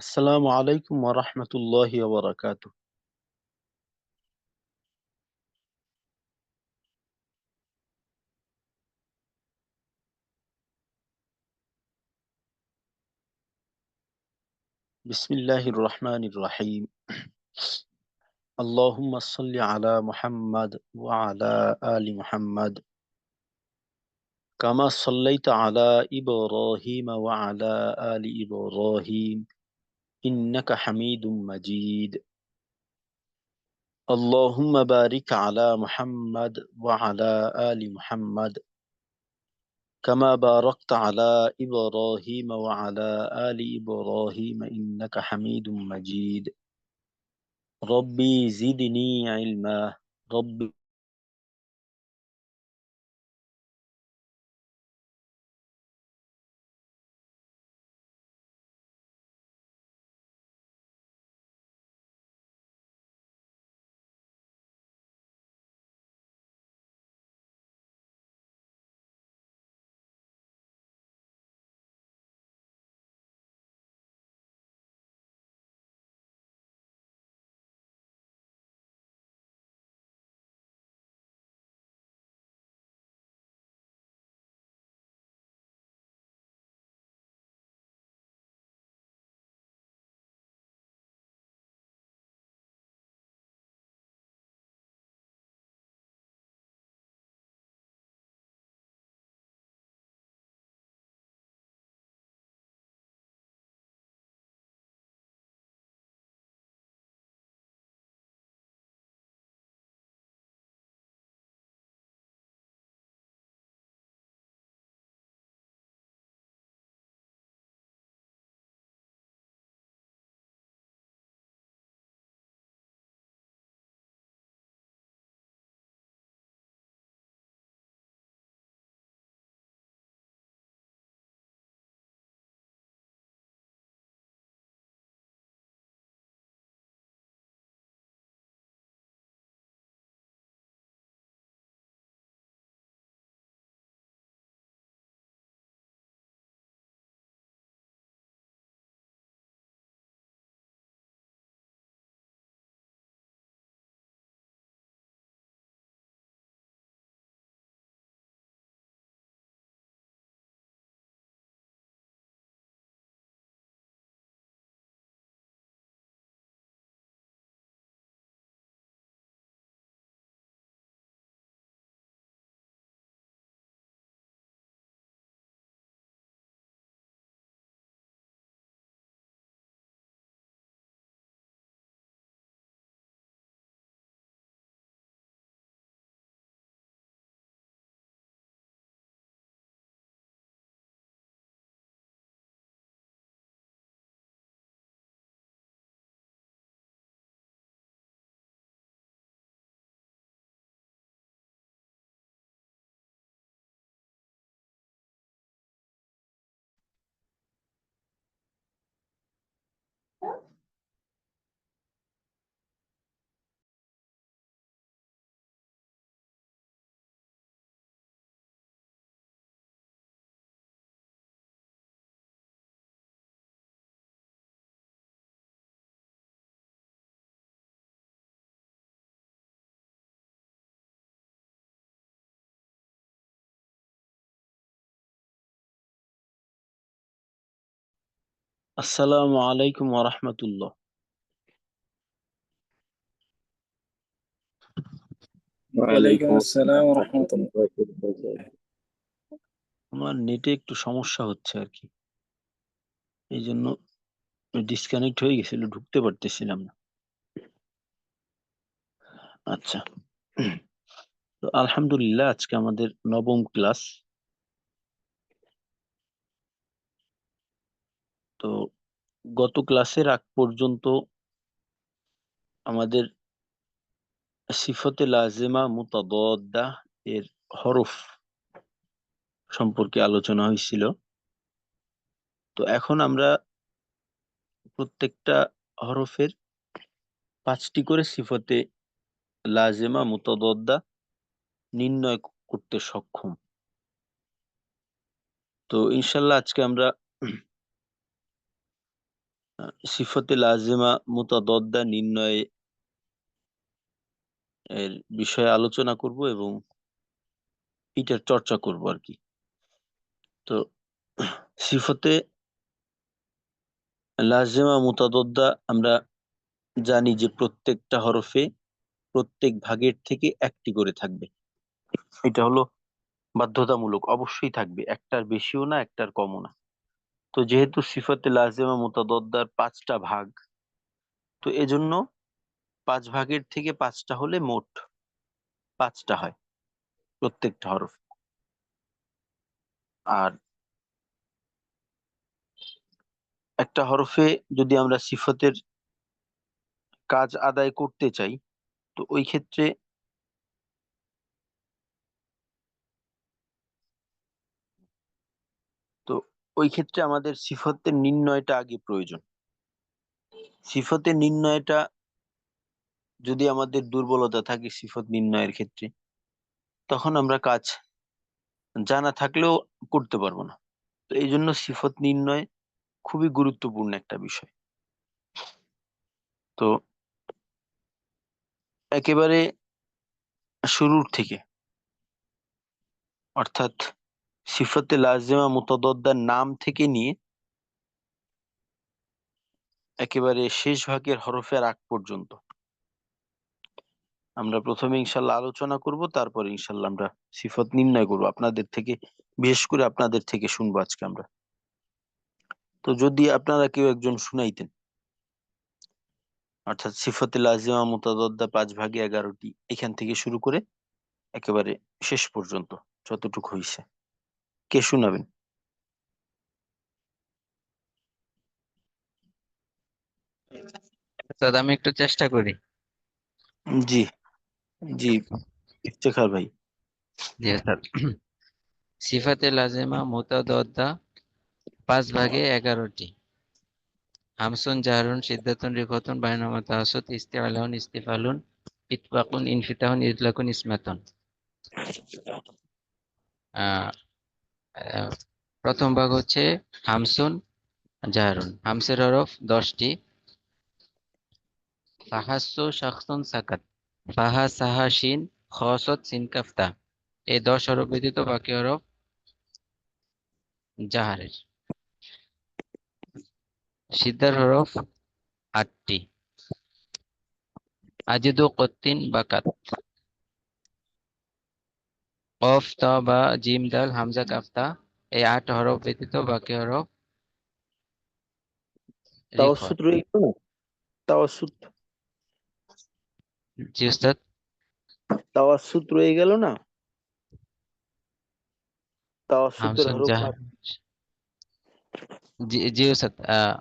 السلام عليكم ورحمة الله وبركاته. بسم الله الرحمن الرحيم. اللهم صل على محمد وعلى آل محمد. كما صليت على إبراهيم وعلى آل إبراهيم. إنك حميد مجيد. اللهم بارك على محمد وعلى آل محمد. كما باركت على إبراهيم وعلى آل إبراهيم إنك حميد مجيد. ربي زدني علما. ربي আসসালামু আলাইকুম রহমতুল্লাহ। আমার নেটে একটু সমস্যা হচ্ছে আর কি এই জন্য ডিসকানেক্ট হয়ে গেছিল ঢুকতে পারতেছিলাম না। আচ্ছা। তো আলহামদুলিল্লাহ আজকে আমাদের নবম ক্লাস তো গত ক্লাসের আগ পর্যন্ত আমাদের সিফতে লাজেমা মুতাদদা এর হরফ সম্পর্কে আলোচনা হয়েছিল। তো এখন আমরা প্রত্যেকটা হরফের পাঁচটি করে সিফতে লাজেমা মুতাদদা নির্ণয় করতে সক্ষম। তো ইনশাল্লাহ আজকে আমরা সিফতে লাজিমা মুতাদদ্দা নির্ণয় এর বিষয়ে আলোচনা করব এবং এটার চর্চা করব আর কি। তো সিফতে লাজিমা মুতাদদ্দা আমরা জানি যে প্রত্যেকটা হরফে প্রত্যেক ভাগের থেকে একটি করে থাকবে। এটা হলো বাধ্যতামূলক, অবশ্যই থাকবে, একটার বেশিও না, একটার কমও না। তো যেহেতু সিফতে লাজিমা মুতাদদ্দার পাঁচটা ভাগ, তো এজন্য পাঁচ ভাগের থেকে পাঁচটা হলে মোট পাঁচটা হয় প্রত্যেকটা হরফ। আর একটা হরফে যদি আমরা সিফতের কাজ আদায় করতে চাই, তো ওই ক্ষেত্রে তো ওই ক্ষেত্রে আমাদের সিফতের নির্ণয়টা আগে প্রয়োজন। সিফতের নির্ণয়টা যদি আমাদের দুর্বলতা থাকে সিফত নির্ণয়ের ক্ষেত্রে, তখন আমরা কাজ জানা থাকলেও করতে পারব না। তো এই জন্য সিফত নির্ণয় খুবই গুরুত্বপূর্ণ একটা বিষয়। তো একেবারে শুরুর থেকে, অর্থাৎ সিফতে লাজিমা মুতাদদ্দার নাম থেকে নিয়ে একেবারে শেষ ভাগের হরফের আগ পর্যন্ত। আমরা প্রথমে ইনশাল্লাহ আলোচনা করব, তারপর ইনশাল্লাহ আমরা সিফত নির্ণয় করব। আপনাদের থেকে, বিশেষ করে আপনাদের থেকে শুনব আজকে আমরা। তো যদি আপনারা কেউ একজন শুনাইতেন, অর্থাৎ সিফতে লাজিমা মুতাদদ্দা পাঁচ ভাগে এগারোটি, এখান থেকে শুরু করে একেবারে শেষ পর্যন্ত যতটুকু হইছে। কে শুনাবেন? স্যার আমি একটু চেষ্টা করি। জি জি ইফতেখার ভাই। জি স্যার। সিফাতে লাজেমা মুতাদদ্দা পাঁচ ভাগে এগারোটি। হামসুন জাহারুন সিদ্ধাতুন রিখতুন বাইনামা তাহাসুত ইস্তিআলাহুন ইস্তিফালুন ইতফাকুন ইনফিতাহুন ইদলাকুন ইসমাতুন। প্রথম ভাগ হচ্ছে হামসুন জাহারুন হামসের হরফ দশটি। ফাহাসু সাকাত। ফাহা খসত সিন কাফতা। এই দশ হরফ ব্যতীত বাকি হরফ জাহারের। সিদ্ধার হরফ আটটি। আজিদু কত্তিন বাকাত। কফ তা বা জিম দাল হামজা কাফতা এই আট হরফ ব্যতীত বাকি হরফ রিখ তাওয়াসুত রয়ে না তাওয়াসুত। জি উস্তাদ। তাওয়াসুত রয়ে গেল না? তাওয়াসুতের হরফ জি জি উস্তাদ আহ,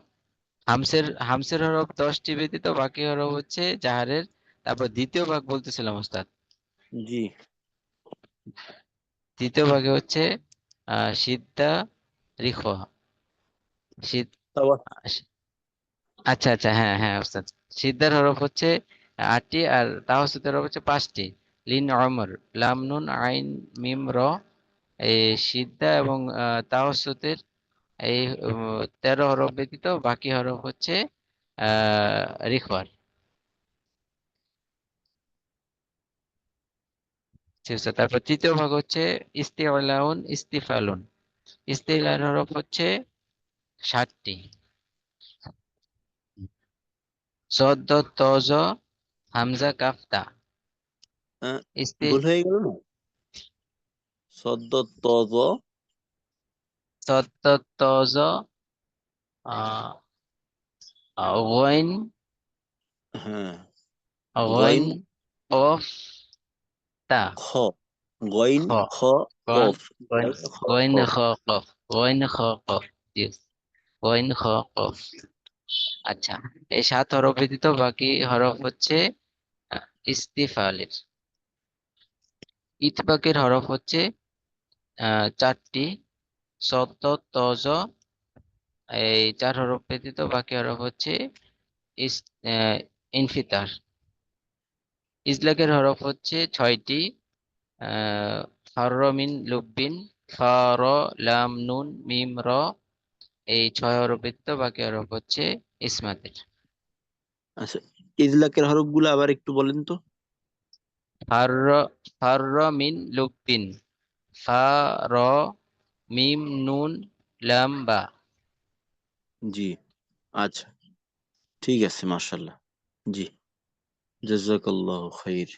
হামসের হামসের হরফ দশটি ব্যতীত বাকি হরফ হচ্ছে জাহারের। তারপর দ্বিতীয় ভাগ বলতেছিলাম উস্তাদ। জি। দ্বিতীয় ভাগে হচ্ছে সিদ্ধা রিখ সিদ আচ্ছা আচ্ছা হ্যাঁ হ্যাঁ ওস্তাদ। সিদ্ধার হরফ হচ্ছে আটটি আর তাহসুতের হরফ হচ্ছে পাঁচটি। লিন অমর লাম নুন আইন মিম র। এই সিদ্ধা এবং তাহসুতের এই তেরো হরফ ব্যতীত বাকি হরফ হচ্ছে রিখওয়ার তারপর তৃতীয় ভাগ হচ্ছে ইস্তিউলাউন ইস্তিফালুন ইস্তিলার হরফ হচ্ছে ষাটটি। সদ্দ তজ হামজা কাফতা। ভুল হয়ে গেল না? সদ্য তজ। সদ্দ তজ গইন হ্যাঁ। গইন অফ তা। খ গইন খ কফ গইন খ কফ। গইন খ কফ yes গইন খ কফ। আচ্ছা এই সাত হরফ ব্যতীত বাকি হরফ হচ্ছে ইস্তিফালের। ইতবাকের হরফ হচ্ছে চারটি সদ্দ তজ। এই চার হরফ ব্যতীত বাকি হরফ হচ্ছে ইনফিতার। ইজলাকের হরফ হচ্ছে ছয়টি। আহ ফার মিন লুব্বিন ফা র লাম নুন মিম র। এই ছয় হরফিত বাকি হরফ হচ্ছে ইসমাতের। আচ্ছা ইজলাকের হরফগুলো আবার একটু বলেন তো। ফারর মিন লুব্বিন ফা র মিম নুন লাম বা। জি আচ্ছা ঠিক আছে মাশাল্লাহ জি। জাজাকাল্লাহ খাইর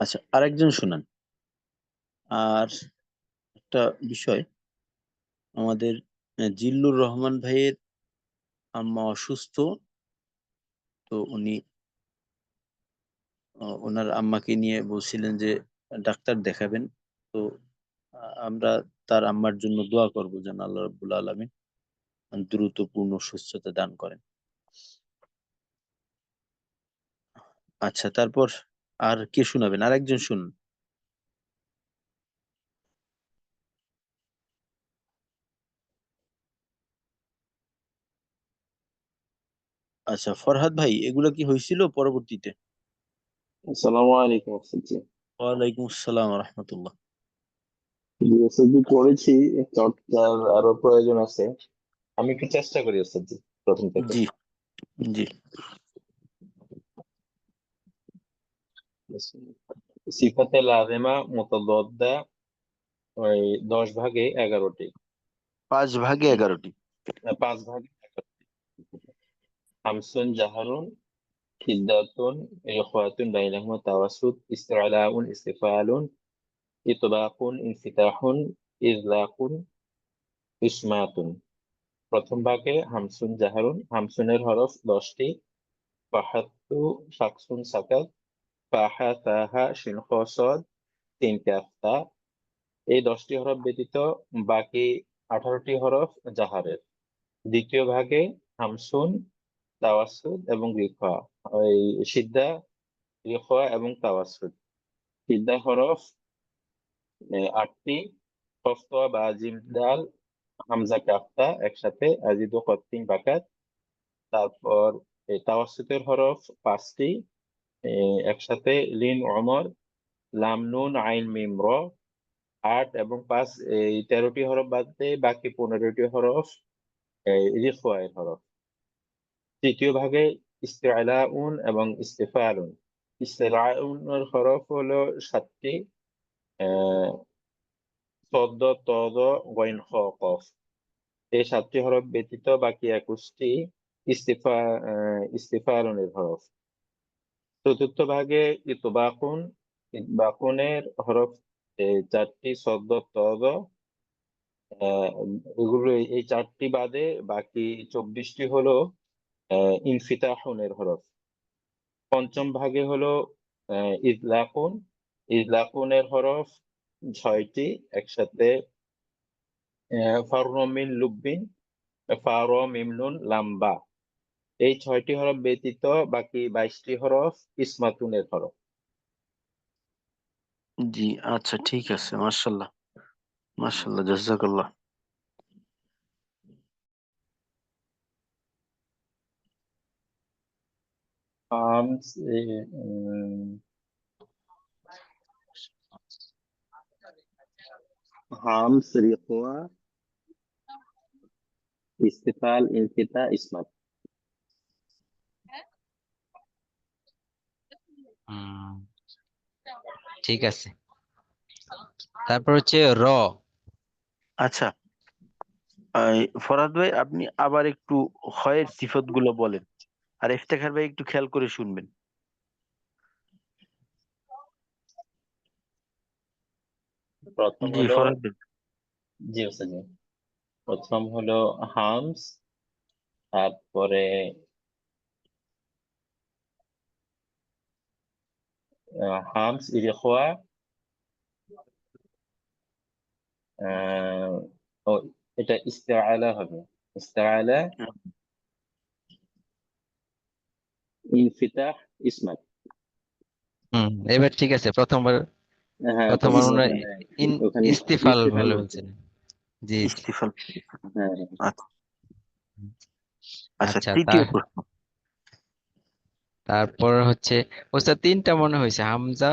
আচ্ছা আরেকজন শুনান। আর একটা বিষয়, আমাদের জিল্লুর রহমান ভাইয়ের আম্মা অসুস্থ, তো উনি ওনার আম্মাকে নিয়ে বলছিলেন যে, ডাক্তার দেখাবেন। তো আমরা তার আম্মার জন্য দোয়া করব যেন আল্লাহ রাব্বুল আলামিন। দ্রুত পূর্ণ সুস্থতা দান করেন। আচ্ছা তারপর আর কে শোনাবেন? আর একজন শুনুন। আচ্ছা ফরহাদ ভাই এগুলা কি হয়েছিল পরবর্তীতে? আসসালামু আলাইকুম ওয়ালাইকুম আসসালাম রহমতুল্লাহ। পড়েছি চর্চার আরও প্রয়োজন আছে। আমি একটু চেষ্টা করি ওস্তাদজি প্রথম থেকে। জি জি। সিফাতে লাজেমা মুতাদাদ্দা ওই দশ ভাগে এগারোটি। পাঁচ ভাগে এগারোটি। আহ, পাঁচ ভাগে এগারোটি। হামসুন জাহারুন খিদ্দাতুন ইখওয়াতুন বাইনাহুমা তাওয়াসুত ইস্তিআলাউন ইস্তিফালুন ইতবাকুন ইনফিতাহুন ইজলাকুন ইসমাতুন। প্রথম ভাগে হামসুন জাহারুন, হামসুনের হরফ দশটি। শাকসুন সাকাত খ সদ এই দশটি হরফ ব্যতীত বাকি আঠারোটি হরফ জাহারের। দ্বিতীয় ভাগে হামসুন তাওয়াসুদ এবং রিফা ওই সিদ্ধা রিফা এবং তাওয়াসুদ সিদ্ধা হরফ আটটি। কফতোয়া বা জিম দাল হামজা কাফতা একসাথে, আজিদু কত্তিন বাকাত। তারপর তাওয়াসুতের হরফ পাঁচটি একসাথে লিন অমর লাম নুন আইন মিম র, আট এবং পাঁচ এই তেরোটি হরফ বাদ দিয়ে বাকি পনেরোটি হরফ রিফায়ের হরফ। তৃতীয় ভাগে ইস্তিআলাউন এবং ইস্তিফালুন। ইস্তিআলাউনের হরফ হলো সাতটি সদ্দ তদ গইন কফ এই সাতটি হরফ ব্যতীত বাকি একুশটি ইস্তিফা আহ, ইস্তিফালনের হরফ চতুর্থ ভাগে ইতবাকুন ইতবাকুনের হরফ চারটি সদ্দ তদ এগুলো এই চারটি বাদে বাকি চব্বিশটি হলো ইনফিতাহুনের হরফ। পঞ্চম ভাগে হলো ইজলাকুন ইজলাকুনের হরফ ছয়টি একসাথে ফারমিন লুব্বিন ফার মিমনুন লাম্বা। এই ছয়টি হরফ ব্যতীত বাকি বাইশটি হরফ ইসমাতুনের হরফ। জি আচ্ছা ঠিক আছে মাশাল্লাহ মাশাল্লাহ জাজাকাল্লাহ। হামস এ, উম, হামস ইস্তিফাল ইনফিতা ইসমাত ঠিক আছে। তারপর হচ্ছে র। আচ্ছা আহ, ফরহাদ ভাই আপনি আবার একটু হয়ের সিফতগুলো বলেন। আর ইফতেখার ভাই একটু খেয়াল করে শুনবেন। প্রথম হলো জি জি। প্রথম হলো হামস তারপরে হামস ইরিখওয়া আহ, ও এটা ইস্তেআলা হবে। ইস্তেআলা ইনফিতাহ ইসমাত হুম এবার ঠিক আছে প্রথমবার হ্যাঁ মনে হয় ইস্তিফাল ভালো হচ্ছে। জি জি। ইস্তিফাল হ্যাঁ আচ্ছা। আচ্ছা আচ্ছা তৃতীয় প্রশ্ন। তারপর হচ্ছে ওস্তাদ তিনটা মনে হয়েছে হামজা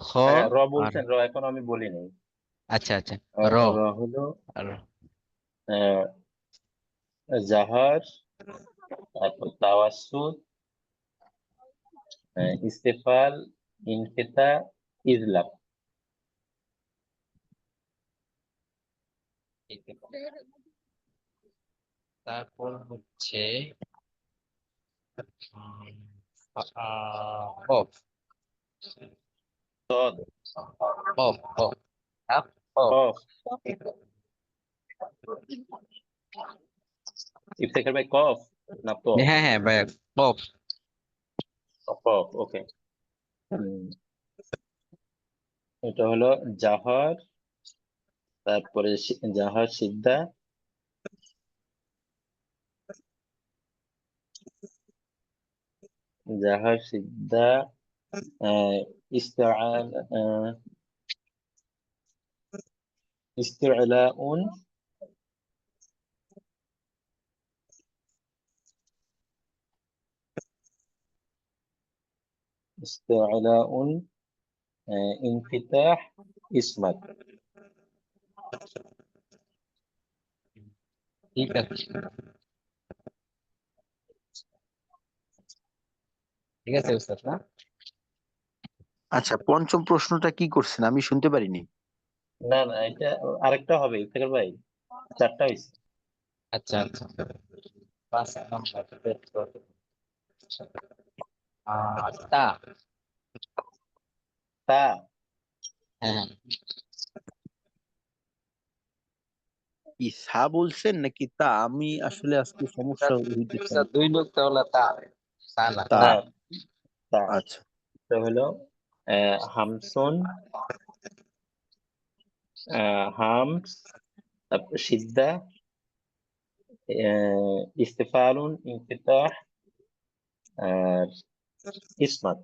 খ হ্যাঁ, র বলছেন র এখন আমি বলি নাই আচ্ছা আচ্ছা র র। হলো জাহার তারপর তাওয়াসুদ ইস্তেফাল ইনফিতা ইজলাক তারপর হচ্ছে উম, আহ, কফ সদ কফ কফ আপ, কফ কফ ইফতেখার ভাই কফ না তো হ্যাঁ হ্যাঁ ভাইয়া কফ। কফ ওকে। এটা হলো জাহার তারপরে জাহার সিদ্ধা জাহার সিদ্ধা আহ, ইস্তেআল আহ, ইনফিতাহ ইসমাত। ঠিক আছে। ঠিক আছে উস্তাদ না? আচ্ছা পঞ্চম প্রশ্নটা কি করছেন? আমি শুনতে পারিনি। না না এটা আরেকটা হবে ইফতেখার ভাই। চারটা হয়েছে আচ্ছা আচ্ছা। পাঁচ নাম্বার। বের তা তা হ্যাঁ হ্যাঁ কি সা বলছেন নাকি তা আমি আসলে আজকে সমস্যা হইতেছে উস্তাদ দুই লোক তাহলে তা তা না তা। তা তা আচ্ছা এটা হলো আহ, হামসুন আহ, হামস তারপর সিদ্ধা আহ, ইস্তেফালুন ইনফিতাহ আর ইসমাত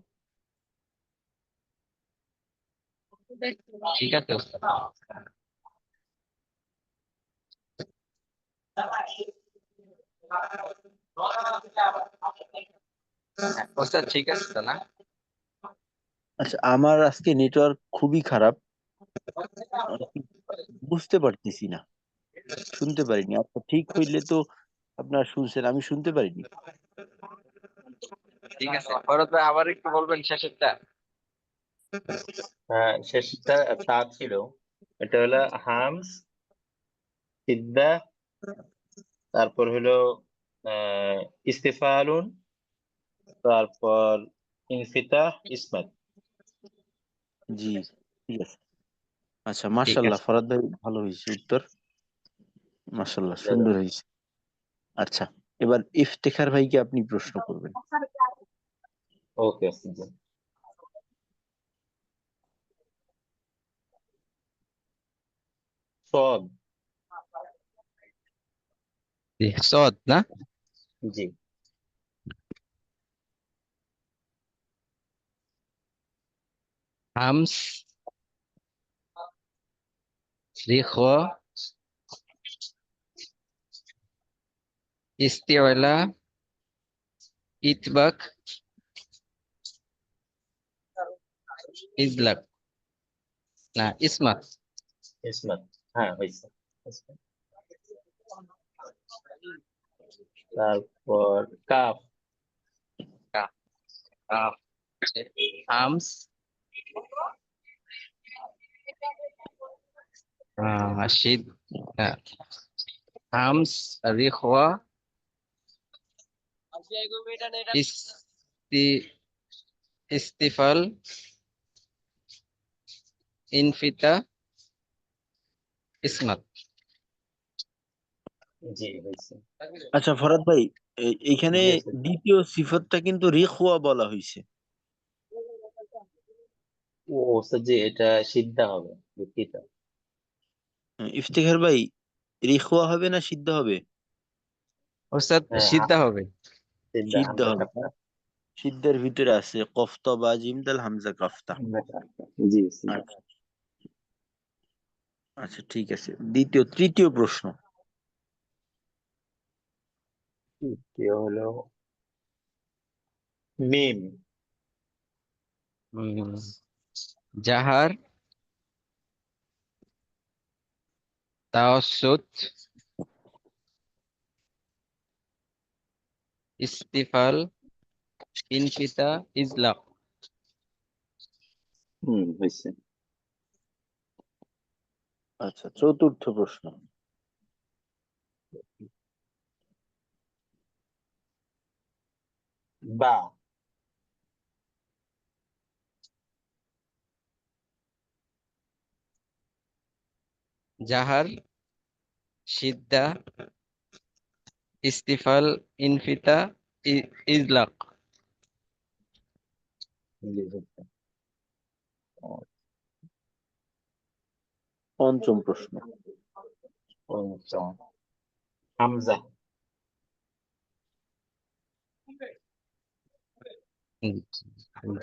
ঠিক আছে ঠিক আছে তো না আচ্ছা আমার আজকে নেটওয়ার্ক খুবই খারাপ। বুঝতে পারতেছি না। শুনতে পারিনি। আচ্ছা ঠিক হইলে তো আপনার শুনছেন আমি শুনতে পারিনি। ঠিক আছে ভাই আবার একটু বলবেন শেষেরটা। শেষটা তা ছিল। এটা হলো হামস সিদ্ধা তারপর হলো ইস্তেফালুন তারপর ইনফিতাহ ইসমাত জি ঠিক আছে। আচ্ছা মাশাল্লাহ ফরাদ ভাই ভালো হয়েছে উত্তর? মাশাল্লাহ সুন্দর হয়েছে। আচ্ছা এবার ইফতেখার ভাইকে আপনি প্রশ্ন করবেন। ওকে সদ। জি, সদ না? জি। হামস রিখ ইস্তিওয়ালা ইতবাক ইজলাক না ইসমাত। ইসমাত। হ্যাঁ হয়েছে ইসমাত। তারপর কাফ আহ, হামস আহ, শিদ আহ, হামস রিখওয়া ইস্তি ইস্তিফাল ইনফিতা ইসমাত আচ্ছা ফরাদ ভাই এইখানে দ্বিতীয় সিফতটা কিন্তু রিখওয়া বলা হয়েছে। ও স্যার জি এটা সিদ্ধা হবে দুঃখিত। হ্যাঁ, ভাই রিখওয়া হবে না সিদ্ধ হবে? ওস্তাদ হ্যাঁ, সিদ্ধা হবে। সিদ্ধ হবে। সিদ্ধের ভিতরে আছে কফতা বা জিমদাল হামজা কাফতা। কাফতা। জি। আচ্ছা। আচ্ছা ঠিক আছে। দ্বিতীয় তৃতীয় প্রশ্ন। তৃতীয় হলো মিম। উম, জাহার তাওয়াসুত ইস্তিফাল ইনফিতা ইজলাক হুম হয়েছে আচ্ছা চতুর্থ প্রশ্ন। বা। জাহার সিদ্দা ইস্তিফাল ইনফিতা ই- ইজলাক। পঞ্চম প্রশ্ন। পঞ্চম। হামজা।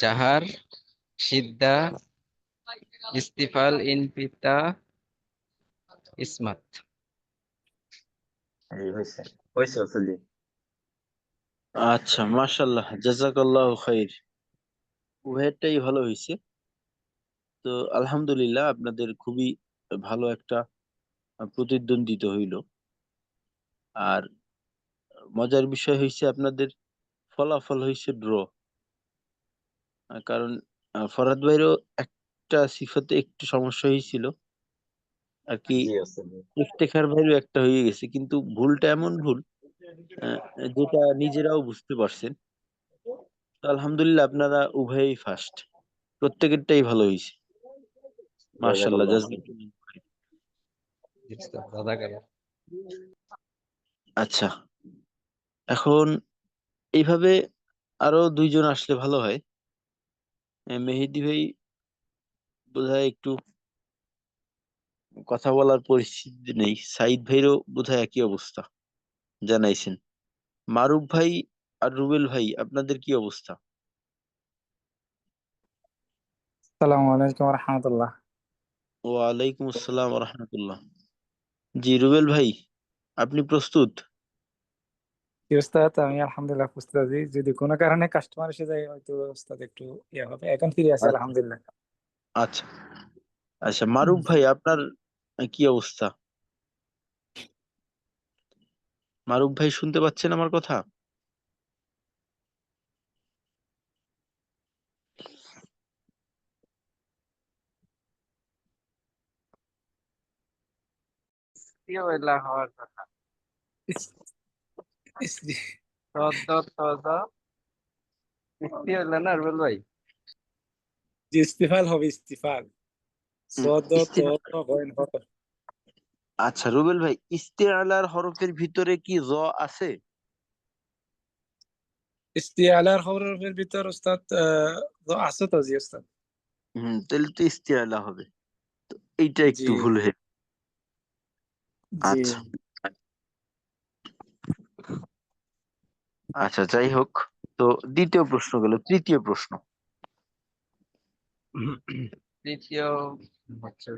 জাহার সিদ্দা ইস্তিফাল ইনফিতা ইসমাত। আচ্ছা মাশাল্লাহ জাজাকাল্লাহ খাইর। উভয়টাই ভালো হয়েছে। তো আলহামদুলিল্লাহ আপনাদের খুবই ভালো একটা প্রতিদ্বন্দ্বিতা হইল। আর মজার বিষয় হয়েছে আপনাদের ফলাফল হয়েছে ড্র কারণ আহ, ফরহাদ ভাইরও একটা সিফাতে একটু সমস্যা হয়েছিল আর কি ইফতেখার ভাইরও একটা হয়ে গেছে কিন্তু ভুলটা এমন ভুল যেটা নিজেরাও বুঝতে পারছেন। তো আলহামদুলিল্লাহ আপনারা উভয়ই ফার্স্ট প্রত্যেকেরটাই ভালো হয়েছে আচ্ছা এখন এইভাবে আরও দুইজন আসলে ভালো হয়। মেহেদি ভাই বোধহয় একটু কথা বলার পরিস্থিতি নেই। সাইদ ভাইরও বোধহয় একই অবস্থা জানাইছেন। মারুফ ভাই আর রুবেল ভাই আপনাদের কি অবস্থা? আসসালামু আলাইকুম রহমতুল্লাহ। ওয়ালাইকুম আসসালাম রহমতুল্লাহ। জি রুবেল ভাই আপনি প্রস্তুত? ওস্তাদ আমি আলহামদুলিল্লাহ প্রস্তুত আছি। যদি কোনো কারণে কাস্টমার এসে যায় হয়তো ওস্তাদ একটু ইয়ে হবে। এখন ফিরে আছি আচ্ছা। আলহামদুলিল্লাহ। আচ্ছা। আচ্ছা মারুফ ভাই আপনার কি অবস্থা? মারুফ ভাই শুনতে পাচ্ছেন আমার কথা? হওয়ার কথা না ভাই ইস্তিফাল হবে ইস্তিফাল। আচ্ছা রুবেল ভাই ইস্তেআলার হরফের ভিতরে কি জ আছে ইস্তিআলার হরফের ভিতর ওস্তাদ আছে তো জি ওস্তাদ হুম তাহলে তো ইস্তেআলা হবে এইটা একটু ভুল হয়ে আচ্ছা। আচ্ছা যাই হোক। তো দ্বিতীয় প্রশ্ন গেল তৃতীয় প্রশ্ন। তৃতীয় হচ্ছে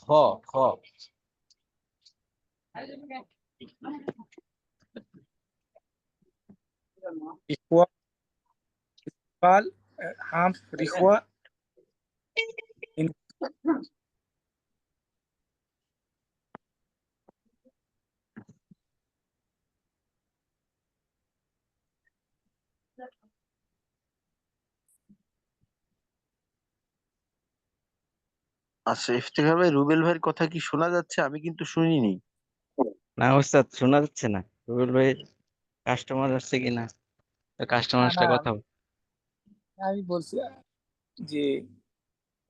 হ খ। হাম আচ্ছা ইফতেখার ভাই রুবেল ভাইয়ের কথা কি শোনা যাচ্ছে? আমি কিন্তু শুনিনি। না উস্তাদ শোনা যাচ্ছে না। রুবেল ভাই কাস্টমার আসছে কিনা? কাস্টমার আসলে কথা বল। আমি বলছি যে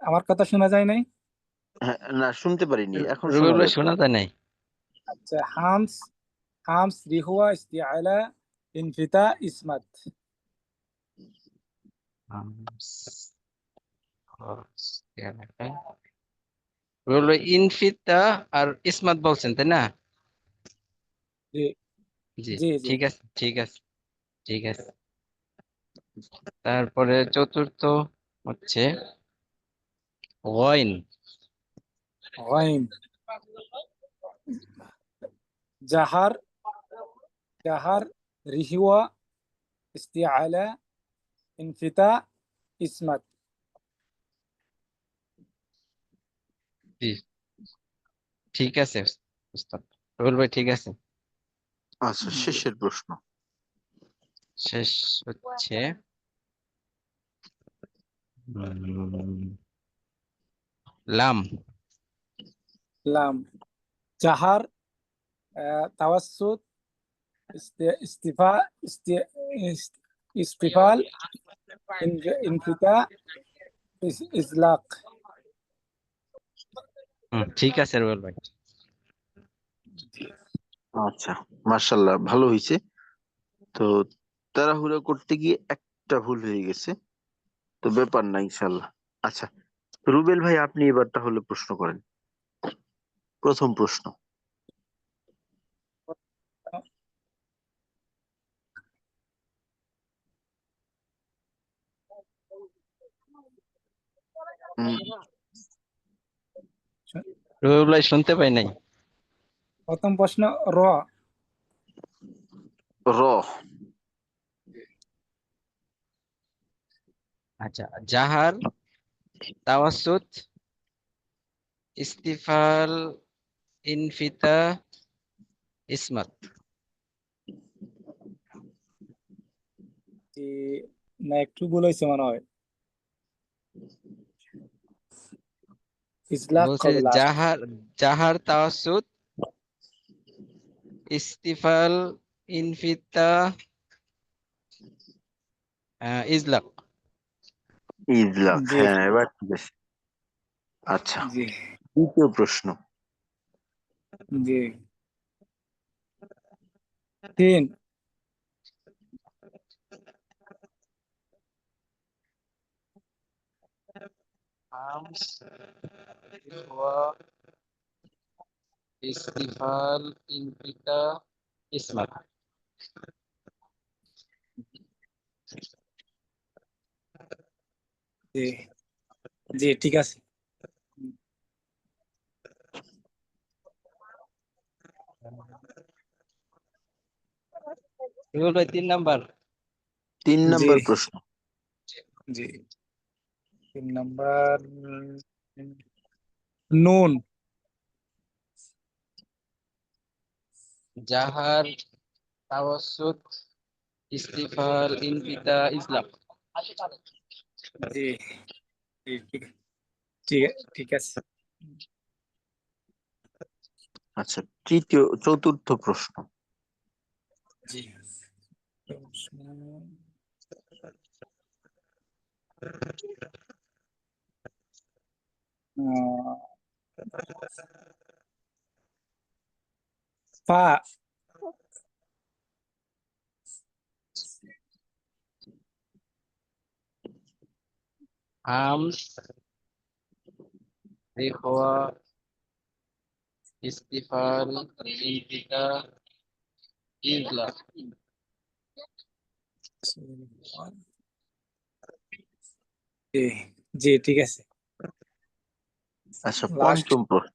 আমার কথা শোনা যায় নাই? হ্যাঁ, না শুনতে পারিনি। এখন রুবেল শোনা ভাই যাচ্ছে। শোনা যায় নাই? আচ্ছা হামস হামস রিহুয়া ইস্তিআলা ইনফিতা ইসমাত রুবেল বলল ইনফিতা আর ইসমাত বলছেন তাই না? ঠিক আছে ঠিক আছে ঠিক আছে। তারপরে চতুর্থ হচ্ছে জাহার জাহার রিহিওয়া ইস্তিআলা ইনফিতা ইসমাত। জি। ঠিক আছে উস্তাদ। রুবেল ভাই ঠিক আছে? আচ্ছা শেষের প্রশ্ন। শেষ হচ্ছে। লাম। লাম। জাহার আহ, তাওয়াসসুত ইস্তিফা ইস্তি- ইস্তিফাল ইনফিতা ইজলাক ঠিক আছে রুবেল ভাই। আচ্ছা মার্শাল্লাহ ভালো হয়েছে তো তাড়াহুড়া করতে গিয়ে একটা ভুল হয়ে গেছে। তো ব্যাপার না ইনশাল্লাহ আচ্ছা রুবেল ভাই আপনি এবার তাহলে প্রশ্ন করেন। প্রথম প্রশ্ন। উম, শুনতে পাই নাই। প্রথম প্রশ্ন র। র। আচ্ছা জাহার তাওয়াসুত ইস্তিফাল ইনফিতা ইসমাত। না একটু ভুল হয়েছে মনে হয়। ইজলাক জাহার জাহার তাওয়াসুত ইস্তিফাল ইনফিতা ইজলাক ইজলাক জি। হ্যাঁ এবার ঠিক আছে আচ্ছা জি। দ্বিতীয় প্রশ্ন। জি। তিন। ইস্তিফাল ইনফিতা ইসমাত জি জি ঠিক আছে। তিন নাম্বার। তিন নম্বর প্রশ্ন। জি। তিন নাম্বার নুন জাহার তাওয়াসুত ইস্তিফাল ইনফিতা ইজলাক জি ঠিক ঠিক ঠিক আছে। আচ্ছা তৃতীয় চতুর্থ প্রশ্ন। জি আহ, পা হামস রিখওয়া ইস্তিফাল ইনফিতা ইজলাক জি জি ঠিক আছে আচ্ছা Last. পঞ্চম প্রশ্ন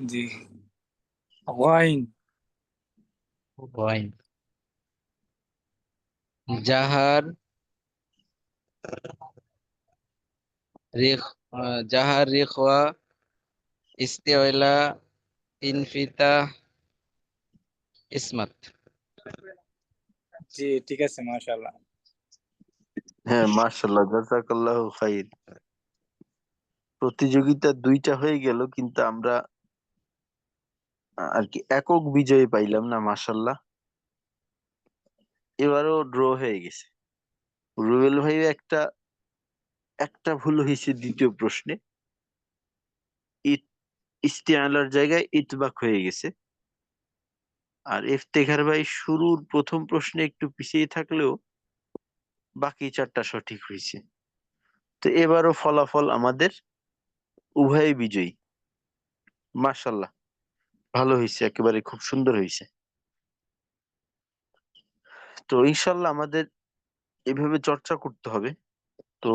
জি ওয়াইন ওয়াইন জাহার রিখ আহ, জাহার রিখওয়া ইস্তিওয়ালা ইনফিতা ইসমাত জি ঠিক আছে মাশাআল্লাহ হ্যাঁ মার্শাল্লাহ জাজাকাল্লাহ খাইর প্রতিযোগিতা দুইটা হয়ে গেল, কিন্তু আমরা আর কি একক বিজয়ী পাইলাম না মার্শাল্লাহ এবারও ড্র হয়ে গেছে। রুবেল ভাই একটা একটা ভুল হয়েছে দ্বিতীয় প্রশ্নে। ইস্তিয়ালার জায়গায় ইতবাক হয়ে গেছে। আর ইফতেখার ভাই শুরুর প্রথম প্রশ্নে একটু পিছিয়ে থাকলেও বাকি চারটা সঠিক হয়েছে। তো এবারও ফলাফল আমাদের উভয় বিজয়ী। মাশাল্লাহ ভালো হয়েছে, একেবারে খুব সুন্দর হয়েছে। তো ইনশাল্লাহ আমাদের এভাবে চর্চা করতে হবে। তো